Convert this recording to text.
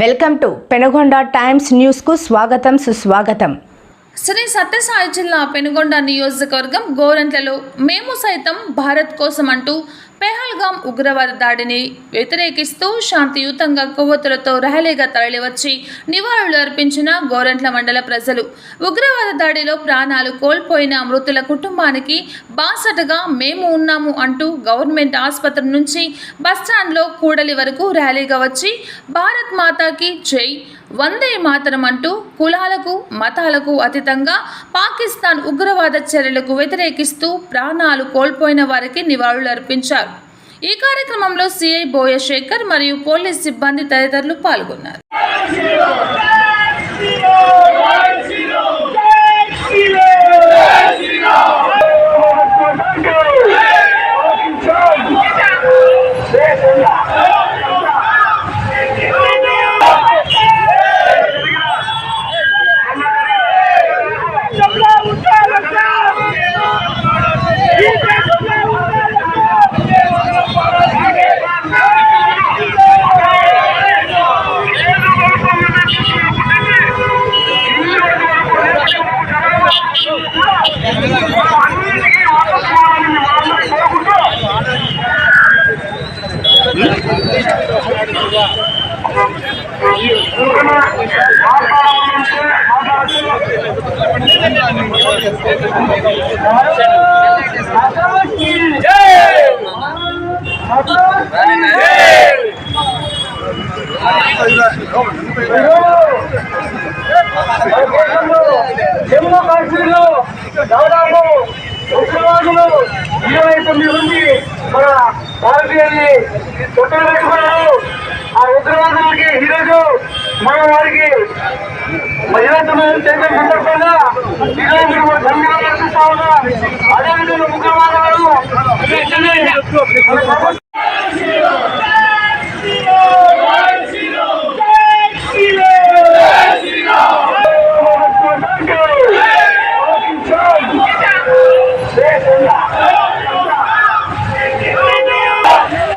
Welcome to Penagonda times న్యూస్కు స్వాగతం సుస్వాగతం. శ్రీ సత్యసాయి జిల్లా పెనుగొండ నియోజకవర్గం గోరంట్లలో మేము సైతం భారత్ కోసం అంటూ పెహల్గామ్ ఉగ్రవాద దాడిని వ్యతిరేకిస్తూ శాంతియుతంగా కొవ్వొత్తులతో ర్యాలీగా తరలివచ్చి నివాళులు అర్పించిన గోరంట్ల మండల ప్రజలు. ఉగ్రవాద దాడిలో ప్రాణాలు కోల్పోయిన మృతుల కుటుంబానికి బాసటగా మేము ఉన్నాము అంటూ గవర్నమెంట్ ఆసుపత్రి నుంచి బస్టాండ్లో కూడలి వరకు ర్యాలీగా వచ్చి భారత్ మాతాకి జై వందే మాతరం అంటూ కులాలకు మతాలకు అతీతంగా పాకిస్తాన్ ఉగ్రవాద చర్యలకు వ్యతిరేకిస్తూ ప్రాణాలు కోల్పోయిన వారికి నివాళులు అర్పించారు. ఈ కార్యక్రమంలో సిఐ బోయశేఖర్ మరియు పోలీస్ సిబ్బంది తదితరులు పాల్గొన్నారు. జమ్మూ కాశ్మీర్లో దాదాపు ఉగ్రవాదులు ఇరవై తొమ్మిది మంది మన భారతీయుల్ని తొట్టలు పెట్టుకున్నారు ఆ ఉగ్రవాదులకి ఈరోజు మన వారికి మహిళా చేసే సందర్భంగా ఈరోజు మేము ధన్యవాదాలు అర్పిస్తా ఉన్నాం అదేవిధంగా ఉగ్రవాదులను